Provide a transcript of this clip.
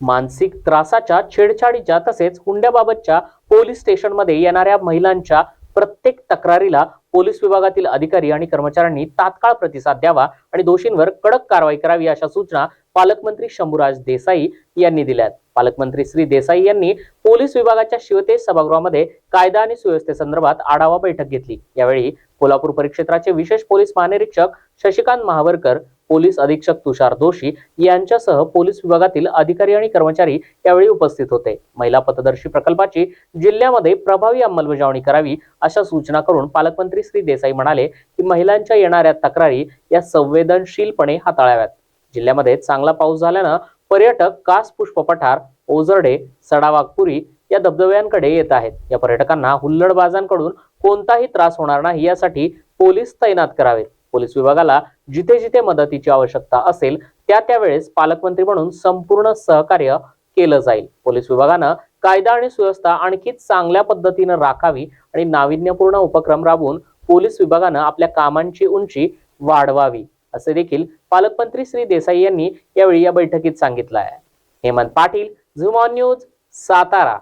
मानसिक त्रासाच्या छेडछाडीच्या तसेच हुंड्याबाबतच्या पोलीस स्टेशनमध्ये येणाऱ्या महिलांच्या प्रत्येक तक्रारीला पोलीस विभागातील अधिकारी आणि कर्मचाऱ्यांनी तात्काळ प्रतिसाद द्यावा आणि दोषींवर कडक कारवाई करावी अशा सूचना पालकमंत्री शंभूराज देसाई यांनी दिल्यात. पालकमंत्री श्री देसाई यांनी पोलीस विभागाच्या शिवतेज सभागृहामध्ये कायदा आणि सुव्यवस्थेसंदर्भात आढावा बैठक घेतली. यावेळी कोल्हापूर परिक्षेत्राचे विशेष पोलीस महानिरीक्षक शशिकांत महावरकर पोलीस अधीक्षक तुषार दोशी यांच्यासह पोलीस विभागातील अधिकारी आणि कर्मचारी यावेळी उपस्थित होते. महिला पथदर्शी प्रकल्पाची जिल्ह्यामध्ये प्रभावी अंमलबजावणी करावी अशा सूचना करून पालकमंत्री श्री देसाई म्हणाले की महिलांच्या येणाऱ्या तक्रारी या संवेदनशीलपणे हाताळाव्यात. जिल्ह्यामध्ये चांगला पाऊस झाल्यानं पर्यटक कास पुष्प पठार ओझरडे सडावागपुरी या धबधब्यांकडे येत आहेत. या पर्यटकांना हुल्लडबाजांकडून कोणताही त्रास होणार नाही यासाठी पोलीस तैनात करावेत. पोलीस विभागाला जिथे जिथे मदतीची आवश्यकता असेल त्या त्यावेळेस पालकमंत्री म्हणून संपूर्ण सहकार्य केलं जाईल. पोलीस विभागानं कायदा आणि सुव्यवस्था आणखी चांगल्या पद्धतीनं राखावी आणि नाविन्यपूर्ण उपक्रम राबवून पोलीस विभागानं आपल्या कामांची उंची वाढवावी असे देखील पालकमंत्री श्री देसाई यांनी यावेळी या बैठकीत सांगितलं आहे. हेमंत पाटील झुमॉन न्यूज सातारा.